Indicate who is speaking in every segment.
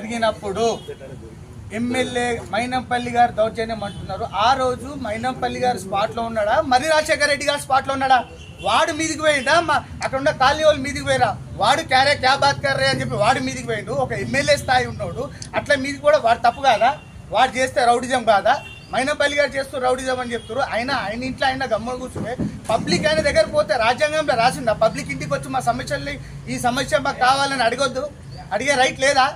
Speaker 1: జరిగినప్పుడు ఎమ్మెల్యే మైనంపల్లి గారు దౌర్జన్యం అంటున్నారు. ఆ రోజు మైనంపల్లి గారు స్పాట్లో ఉన్నాడా? మరి రాజశేఖర రెడ్డి గారు స్పాట్లో ఉన్నాడా? వాడు మీదికి పోయిండా మా అక్కడ ఉన్న ఖాళీ వాళ్ళు మీదికి పోయిరా? వాడు క్యారే క్యా బాత్ కర్రే అని చెప్పి వాడు మీదికి పోయిండు. ఒక ఎమ్మెల్యే స్థాయి ఉన్నాడు. అట్లా మీది కూడా వాడు తప్పు కాదా? వాడు చేస్తే రౌడిజం కాదా? మైనంపల్లి గారు చేస్తూ రౌడిజం అని చెప్తారు ఆయన ఆయన ఇంట్లో ఆయన గమ్మ కూర్చుంటే పబ్లిక్ ఆయన దగ్గర పోతే రాజ్యాంగంలో రాసిందా? పబ్లిక్ ఇంటికి వచ్చి మా సమస్యల్ని ఈ సమస్య మాకు కావాలని అడగొద్దు. అడిగే రైట్ లేదా?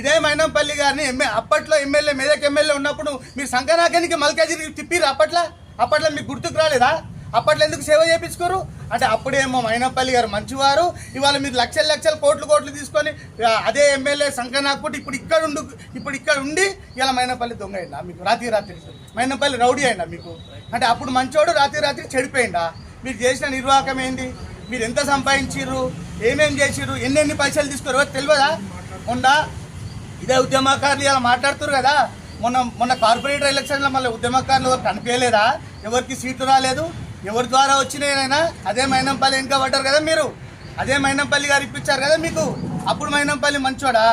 Speaker 1: ఇదే మైనంపల్లి గారిని ఎమ్మె అప్పట్లో ఎమ్మెల్యే మెదక్ ఎమ్మెల్యే ఉన్నప్పుడు మీరు సంకనాకానికి మల్కాజిరి తిప్పిరు అప్పట్లో? అప్పట్లో మీకు గుర్తుకు రాలేదా? అప్పట్లో ఎందుకు సేవ చేయించుకోరు అంటే అప్పుడేమో మైనంపల్లి గారు మంచివారు. ఇవాళ మీరు లక్షల లక్షల కోట్లు కోట్లు తీసుకొని అదే ఎమ్మెల్యే సంకనాకుటి ఇప్పుడు ఇక్కడ ఉండు ఇప్పుడు ఇక్కడ ఉండి ఇలా మైనపల్లి దొంగ అయిందా మీకు? రాత్రి రాత్రి మైనంపల్లి రౌడీ అయిందా మీకు? అంటే అప్పుడు మంచోడు రాత్రి రాత్రి చెడిపోయిందా? మీరు చేసిన నిర్వాహకం ఏంది? మీరు ఎంత సంపాదించిర్రు? ఏమేం చేసిర్రు? ఎన్ని ఎన్ని పైసలు తీసుకోరు తెలియదా? ఉందా? ఇదే ఉద్యమకారులు ఇలా మాట్లాడుతారు కదా. మొన్న మొన్న కార్పొరేటర్ ఎలక్షన్లో మళ్ళీ ఉద్యమకారులు ఎవరు కనిపించలేదా? ఎవరికి సీటు రాలేదు? ఎవరి ద్వారా వచ్చినాయినైనా అదే మైనంపల్లి వెనుక పడ్డారు కదా మీరు. అదే మైనంపల్లి గారు ఇప్పించారు కదా మీకు. అప్పుడు మైనంపల్లి మంచోడా?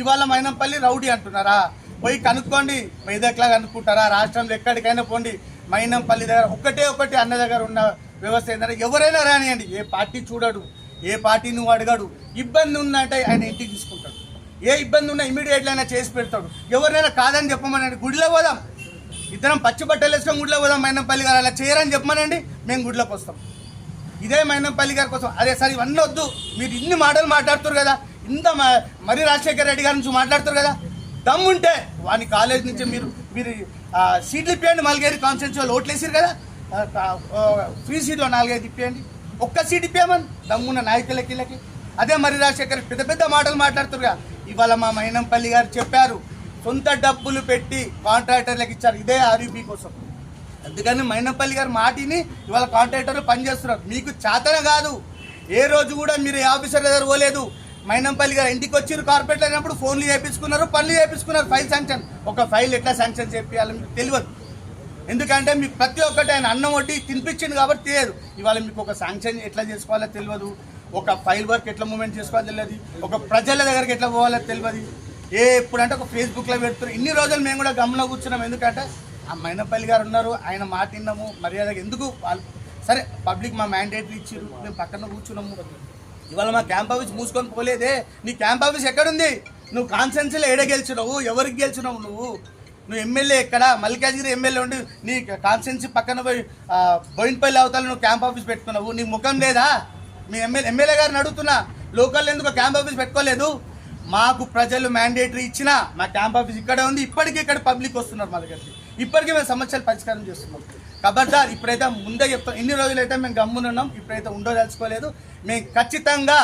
Speaker 1: ఇవాళ మైనంపల్లి రౌడీ అంటున్నారా? పోయి కనుక్కోండి. మెదక్లా కనుక్కుంటారా? రాష్ట్రంలో ఎక్కడికైనా పోండి. మైనంపల్లి దగ్గర ఒక్కటే ఒకటి అన్న దగ్గర ఉన్న వ్యవస్థ ఏంటంటే ఎవరైనా రానియండి. ఏ పార్టీ చూడడు. ఏ పార్టీ నువ్వు అడగడు ఇబ్బంది ఉందంటే ఆయన ఇంటికి తీసుకుంటాడు. ఏ ఇబ్బంది ఉన్నా ఇమీడియట్లీ అయినా చేసి పెడతాడు. ఎవరినైనా కాదని చెప్పమనండి. గుడిలో పోదాం. ఇద్దరం పచ్చి బట్టలు వేసుకొని గుడిలో పోదాం. మైనంపల్లి గారు అలా చేయరని చెప్పమనండి. మేము గుడిలోకి వస్తాం. ఇదే మైనంపల్లి గారి కోసం. అదే సార్ ఇవన్నీ వద్దు. మీరు ఇన్ని మాటలు మాట్లాడుతారు కదా. ఇంత మ- మరి రాజశేఖర రెడ్డి గారి నుంచి మాట్లాడుతారు కదా. దమ్ముంటే వాని కాలేజ్ నుంచి మీరు మీరు సీట్లు ఇప్పియండి. మల్గేరి కాన్స్టిట్యూన్సీ ఓట్లు వేసారు కదా. ఫ్రీ సీట్లో నాలుగైదు ఇప్పియండి. ఒక్క సీట్ ఇప్పామని దమ్మున్న నాయకులకి అదే మరి రాజశేఖర్ పెద్ద పెద్ద మాటలు కదా. ఇవాళ మా మైనంపల్లి గారు చెప్పారు సొంత డబ్బులు పెట్టి కాంట్రాక్టర్లకు ఇచ్చారు. ఇదే ఆర్యూపీ కోసం. అందుకని మైనంపల్లి గారు మాటిని ఇవాళ కాంట్రాక్టర్లు పనిచేస్తున్నారు. మీకు చేతన కాదు. ఏ రోజు కూడా మీరు ఏ ఆఫీసర్ దగ్గర పోలేదు. మైనంపల్లి గారు ఇంటికి వచ్చి కార్పొరేట్ అయినప్పుడు ఫోన్లు చేయించుకున్నారు పనులు చేయించుకున్నారు ఫైల్ శాంక్షన్ ఒక ఫైల్ ఎట్లా శాంక్షన్ చేయాలి మీకు తెలియదు. ఎందుకంటే మీకు ప్రతి ఒక్కటి ఆయన అన్నం వడ్డీ తినిపించింది కాబట్టి తెలియదు. ఇవాళ మీకు ఒక శాంక్షన్ ఎట్లా చేసుకోవాలో తెలియదు. ఒక ఫైల్ వర్క్ ఎట్లా మూమెంట్ చేసుకోవాలి తెలియదు. ఒక ప్రజల దగ్గరికి ఎట్లా పోవాలో తెలియదు. ఏ ఎప్పుడంటే ఒక ఫేస్బుక్లో పెడుతున్నారు ఇన్ని రోజులు మేము కూడా గమనంలో కూర్చున్నాం. ఎందుకంటే ఆ మైనపల్లి గారు ఉన్నారు. ఆయన మాట విన్నాము. మర్యాదగా ఎందుకు వాళ్ళు సరే పబ్లిక్ మా మ్యాండేటరీ ఇచ్చారు మేము పక్కన కూర్చున్నాము. ఇవాళ మా క్యాంప్ ఆఫీస్ మూసుకొని పోలేదే. నీ క్యాంప్ ఆఫీస్ ఎక్కడుంది? నువ్వు కాన్సెన్సీలో ఏడ గెలిచినావు? ఎవరికి గెలిచినావు నువ్వు? నువ్వు ఎమ్మెల్యే ఎక్కడ? మల్లికార్జున ఎమ్మెల్యే ఉండి నీ కాన్స్టెన్సీ పక్కన పోయి బోయిన్పల్లి అవతల నువ్వు క్యాంప్ ఆఫీస్ పెట్టుకున్నావు. నీ ముఖం లేదా? మీ ఎమ్మెల్యే ఎమ్మెల్యే గారిని అడుగుతున్నా లోకల్ ఎందుకు క్యాంప్ ఆఫీస్ పెట్టుకోలేదు? మాకు ప్రజలు మ్యాండేటరీ ఇచ్చినా మా క్యాంప్ ఆఫీస్ ఇక్కడే ఉంది ఇప్పటికీ ఇక్కడ పబ్లిక్ వస్తున్నారు మా దగ్గరికి. ఇప్పటికీ మేము సమస్యలు పరిష్కారం చేస్తున్నాం. కబర్దార్ ఇప్పుడైతే ముందే చెప్తాం ఇన్ని రోజులైతే మేము గమ్మునున్నాం ఇప్పుడైతే ఉండదలుచుకోలేదు. మేము ఖచ్చితంగా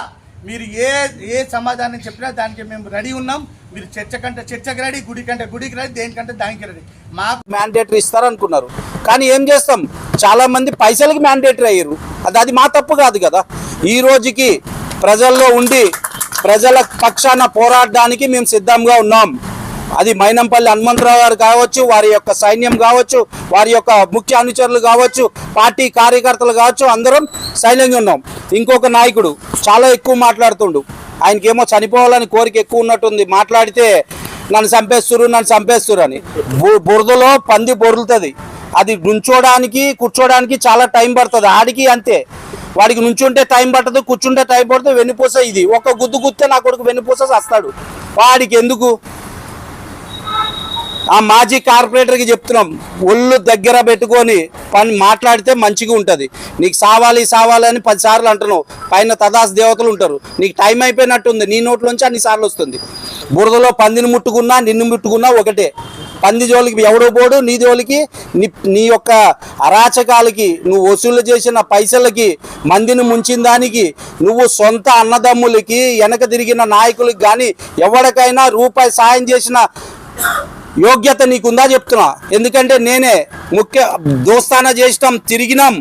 Speaker 1: మీరు ఏ ఏ సమాధానం చెప్పినా దానికి మేము రెడీ ఉన్నాం. మీరు చర్చ కంటే చర్చకి రెడీ గుడి కంటే గుడికి రెడీ దేనికంటే దానికి రెడీ. మాకు
Speaker 2: మ్యాండేటరీ ఇస్తారనుకున్నారు. కానీ ఏం చేస్తాం? చాలా మంది పైసలకి మ్యాండేటరీ అయ్యారు. అది అది మా తప్పు కాదు కదా. ఈ రోజుకి ప్రజల్లో ఉండి ప్రజల పక్షాన పోరాడడానికి మేము సిద్ధంగా ఉన్నాం. అది మైనంపల్లి హనుమంతరావు గారు కావచ్చు వారి యొక్క సైన్యం కావచ్చు వారి యొక్క ముఖ్య అనుచరులు కావచ్చు పార్టీ కార్యకర్తలు కావచ్చు అందరం సైలెంట్గా ఉన్నాం. ఇంకొక నాయకుడు చాలా ఎక్కువ మాట్లాడుతుండు. ఆయనకేమో చనిపోవాలని కోరిక ఎక్కువ ఉన్నట్టుంది. మాట్లాడితే నన్ను చంపేస్తురు నన్ను చంపేస్తురు అని. బు- బురదలో పంది బొరులుతుంది అది నుంచోడానికి కూర్చోడానికి చాలా టైం పడుతుంది. ఆడికి అంతే. వాడికి నుంచుంటే టైం పట్టదు కూర్చుంటే టైం పడుతుంది వెన్నుపూస ఇది. ఒక గుద్దు గుత్తే నా కొడుకు వెన్నుపూస వస్తాడు వాడికి ఎందుకు? ఆ మాజీ కార్పొరేటర్కి చెప్తున్నాం ఒళ్ళు దగ్గర పెట్టుకొని పని మాట్లాడితే మంచిగా ఉంటుంది. నీకు సావాలి సావాలి అని పదిసార్లు అంటున్నావు. పైన తదాస్ దేవతలు ఉంటారు. నీకు టైం అయిపోయినట్టుంది నీ నోట్లోంచి అన్ని సార్లు వస్తుంది. బురదలో పందిని ముట్టుకున్నా నిన్ను ముట్టుకున్నా ఒకటే. పంది జోలికి ఎవడో పోడు నీ జోలికి నీ నీ యొక్క అరాచకాలకి నువ్వు వసూలు చేసిన పైసలకి మందిని ముంచిన దానికి నువ్వు సొంత అన్నదమ్ములకి వెనక తిరిగిన నాయకులకి కానీ ఎవరికైనా రూపాయి సాయం చేసిన యోగ్యత నీకుందా చెప్తున్నా. ఎందుకంటే నేనే ముఖ్య దోస్తానా చేసినాం తిరిగినాం.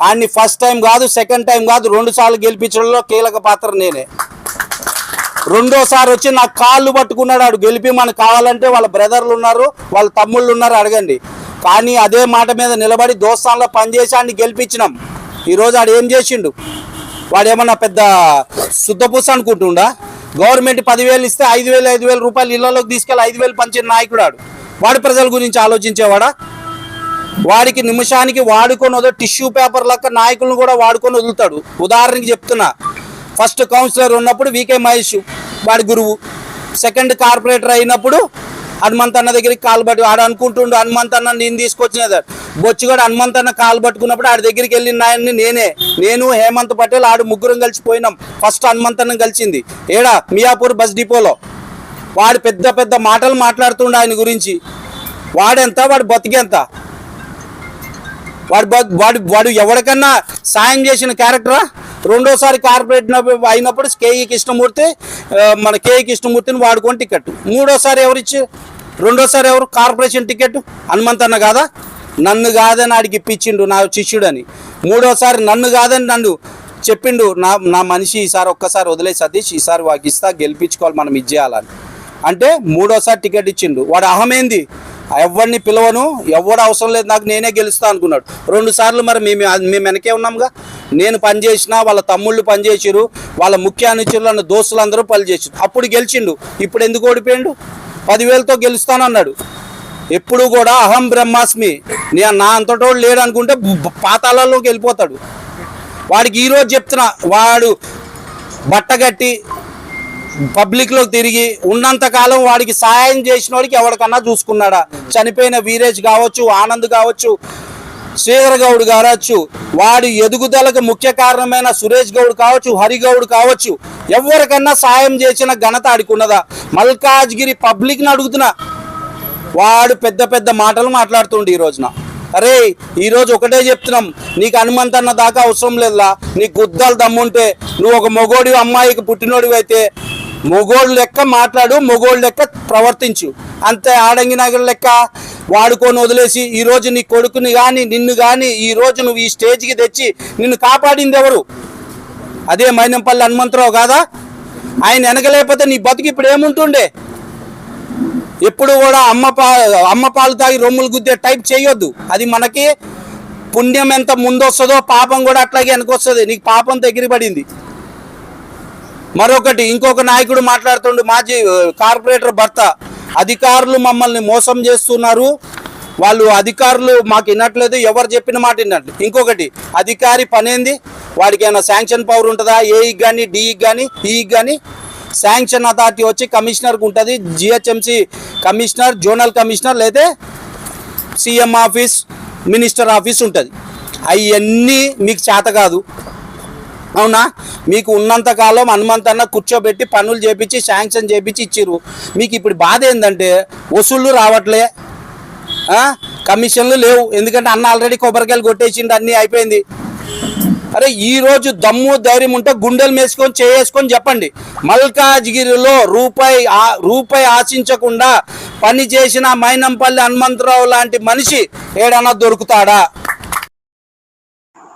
Speaker 2: వాడిని ఫస్ట్ టైం కాదు సెకండ్ టైం కాదు రెండు సార్లు గెలిపించడంలో కీలక పాత్ర నేనే. రెండోసారి వచ్చి నాకు కాళ్ళు పట్టుకున్నాడు ఆడు గెలిపి మనకు కావాలంటే వాళ్ళ బ్రదర్లు ఉన్నారు వాళ్ళ తమ్ముళ్ళు ఉన్నారు అడగండి. కానీ అదే మాట మీద నిలబడి దోస్తాన్లో పనిచేసి ఆడిని గెలిపించినాం. ఈరోజు ఆడు ఏం చేసిండు? వాడు ఏమన్నా పెద్ద శుద్ధపూస అనుకుంటుండా? గవర్నమెంట్ పదివేలు ఇస్తే ఐదు వేలు ఐదు వేల రూపాయలు ఇళ్ళలోకి తీసుకెళ్ళి ఐదు వేలు పంచిన నాయకుడు వాడు వాడి ప్రజల గురించి ఆలోచించేవాడా? వాడికి నిమిషానికి వాడుకొని వదో టిష్యూ పేపర్ లెక్క నాయకులను కూడా వాడుకొని వదులుతాడు. ఉదాహరణకి చెప్తున్నా ఫస్ట్ కౌన్సిలర్ ఉన్నప్పుడు వికే మహేష్ వాడి గురువు. సెకండ్ కార్పొరేటర్ అయినప్పుడు హనుమంత్ అన్న దగ్గరికి కాలు పట్టి ఆడు అనుకుంటుండు హనుమంత్ అన్న నేను తీసుకొచ్చిన బొచ్చుగాడు హనుమంత్ అన్న కాలు పట్టుకున్నప్పుడు ఆడి దగ్గరికి వెళ్ళిన ఆయన్ని నేనే. నేను హేమంత్ పటేల్ ఆడు ముగ్గురం కలిసిపోయినాం ఫస్ట్ హనుమంత్ అన్న కలిసింది. ఏడా? మియాపూర్ బస్ డిపోలో. వాడు పెద్ద పెద్ద మాటలు మాట్లాడుతుండే ఆయన గురించి. వాడెంత? వాడు బతికెంత వాడు బ- వాడు వాడు ఎవరికన్నా సాయం చేసిన క్యారెక్టరా? రెండోసారి కార్పొరేట్ అయినప్పుడు కేఈ కృష్ణమూర్తి మన కేఈ కృష్ణమూర్తిని వాడుకొని టికెట్ మూడోసారి ఎవరిచ్చి రెండోసారి ఎవరు కార్పొరేషన్ టికెట్ హనుమంతన్న కాదా? నన్ను కాదని ఆడికి ఇప్పించిండు నా శిష్యుడని. మూడోసారి నన్ను కాదని నన్ను చెప్పిండు నా నా మనిషి ఈసారి ఒక్కసారి వదిలే సతీష్ ఈసారి వాకి ఇస్తా గెలిపించుకోవాలి మనం ఇచ్చేయాలని అంటే మూడోసారి టికెట్ ఇచ్చిండు. వాడు అహమేంది? ఎవరిని పిలవను? ఎవడు అవసరం లేదు నాకు నేనే గెలుస్తా అనుకున్నాడు. రెండు సార్లు మరి మేము మేము వెనకే ఉన్నాంగా? నేను పనిచేసిన వాళ్ళ తమ్ముళ్ళు పనిచేసిరు వాళ్ళ ముఖ్య అనుచరులు అన్న దోస్తులు పనిచేసారు అప్పుడు గెలిచిండు ఇప్పుడు ఎందుకు ఓడిపోయిండు? పదివేలతో గెలుస్తానన్నాడు. ఎప్పుడు కూడా అహం బ్రహ్మాస్మి నేను నా అంతటోడు లేడు అనుకుంటే బ- వెళ్ళిపోతాడు. వాడికి ఈరోజు చెప్తున్నా వాడు బట్టగట్టి పబ్లిక్లోకి తిరిగి ఉన్నంతకాలం వాడికి సహాయం చేసిన వాడికి ఎవరికన్నా చూసుకున్నాడా? చనిపోయిన వీరేజ్ కావచ్చు ఆనంద్ కావచ్చు శ్రీధర్ గౌడ్ కావచ్చు వాడి ఎదుగుదలకు ముఖ్య కారణమైన సురేష్ గౌడ్ కావచ్చు హరిగౌడ్ కావచ్చు ఎవరికన్నా సాయం చేసిన ఘనత ఆడుకున్నదా మల్కాజ్గిరి పబ్లిక్ని అడుగుతున్నా వాడు పెద్ద పెద్ద మాటలు మాట్లాడుతుండు ఈ రోజున. అరే ఈరోజు ఒకటే చెప్తున్నాం నీకు హనుమంతన్న దాకా అవసరం లేదులా? నీ గుద్దలు దమ్ముంటే నువ్వు ఒక మొగోడి అమ్మాయికి పుట్టినోడివి అయితే మొగోడు లెక్క మాట్లాడు మొగోళ్ళు లెక్క ప్రవర్తించు. అంతే ఆడంగి నగర్ లెక్క. వాడుకొని వదిలేసి ఈ రోజు నీ కొడుకుని కానీ నిన్ను కానీ ఈ రోజు నువ్వు ఈ స్టేజ్కి తెచ్చి నిన్ను కాపాడింది ఎవరు? అదే మైనంపల్లి హనుమంతరావు కాదా? ఆయన వెనకలేకపోతే నీ బతుకు ఇప్పుడు ఏముంటుండే? ఎప్పుడు కూడా అమ్మ పా అమ్మ పాలు తాగి రొమ్ములు గుద్దే టైప్ చేయొద్దు. అది మనకి పుణ్యం ఎంత ముందొస్తుందో పాపం కూడా అట్లాగే వెనకొస్తుంది. నీకు పాపం దగ్గర పడింది. మరొకటి ఇంకొక నాయకుడు మాట్లాడుతుండు మాజీ కార్పొరేటర్ భర్త. అధికారులు మమ్మల్ని మోసం చేస్తున్నారు. వాళ్ళు అధికారులు మాకు వినట్లేదు ఎవరు చెప్పిన మాట విన్నట్లు ఇంకొకటి అధికారి పనేంది? వాడికి ఏమైనా శాంక్షన్ పవర్ ఉంటుందా? ఏఈకి కానీ డిఈకి కానీ ఈకి e కానీ శాంక్షన్ అథారిటీ వచ్చి కమిషనర్కి ఉంటుంది జిహెచ్ఎంసి కమిషనర్ జోనల్ కమిషనర్ లేదా సీఎం ఆఫీస్ మినిస్టర్ ఆఫీస్ ఉంటుంది. అవన్నీ మీకు చేత కాదు. అవునా? మీకు ఉన్నంతకాలం హనుమంతన్న కూర్చోబెట్టి పనులు చేపించి శాంక్షన్ చేపించి ఇచ్చిర్రు. మీకు ఇప్పుడు బాధ ఏంటంటే వసూళ్ళు రావట్లే. కమిషన్లు లేవు. ఎందుకంటే అన్న ఆల్రెడీ కొబ్బరికాయలు కొట్టేసిండు అన్నీ అయిపోయింది. అరే ఈరోజు దమ్ము ధైర్యం ఉంటే గుండెలు మేసుకొని చేసుకొని చెప్పండి. మల్కాజ్గిరిలో రూపాయి రూపాయి ఆశించకుండా పని చేసిన మైనంపల్లి హనుమంతరావు లాంటి మనిషి ఏడన్నా దొరుకుతాడా?